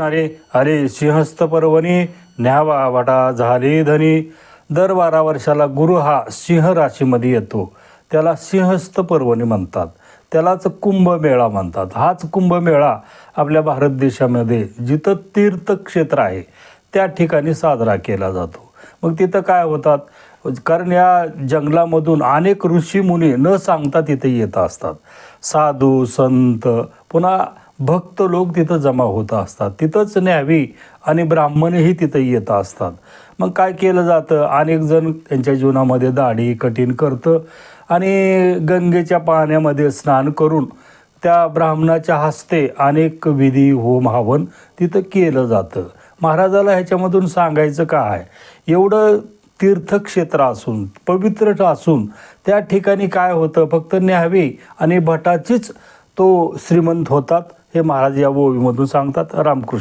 अरे अरे सिंहस्थ पर्वणी न्यावा वाटा झाली धनी. दर बारा वर्षाला गुरु हा सिंह राशीमध्ये येतो. त्याला सिंहस्थ पर्वणी म्हणतात. त्यालाच कुंभमेळा म्हणतात. हाच कुंभमेळा आपल्या भारत देशामध्ये जिथं तीर्थक्षेत्र आहे त्या ठिकाणी साजरा केला जातो. मग तिथं काय होतात? कारण या जंगलामधून अनेक ऋषीमुनी न सांगता तिथे येत असतात. साधू संत पुन्हा भक्त लोक तिथं जमा होत असतात. तिथंच न्यावी आणि ब्राह्मणही तिथं येत असतात. मग काय केलं जातं? अनेक जण त्यांच्या जीवनामध्ये दाढी कठीण करतं आणि गंगेच्या पाण्यामध्ये स्नान करून त्या ब्राह्मणाच्या हस्ते अनेक विधी होम हवन तिथं केलं जातं. महाराजाला ह्याच्यामधून सांगायचं काय? एवढं तीर्थक्षेत्र असून पवित्र असून त्या ठिकाणी काय होतं? फक्त न्याहावी आणि भटाचीच तो श्रीमंत होतात हे महाराज या ओवीमधून सांगतात. रामकृष्ण.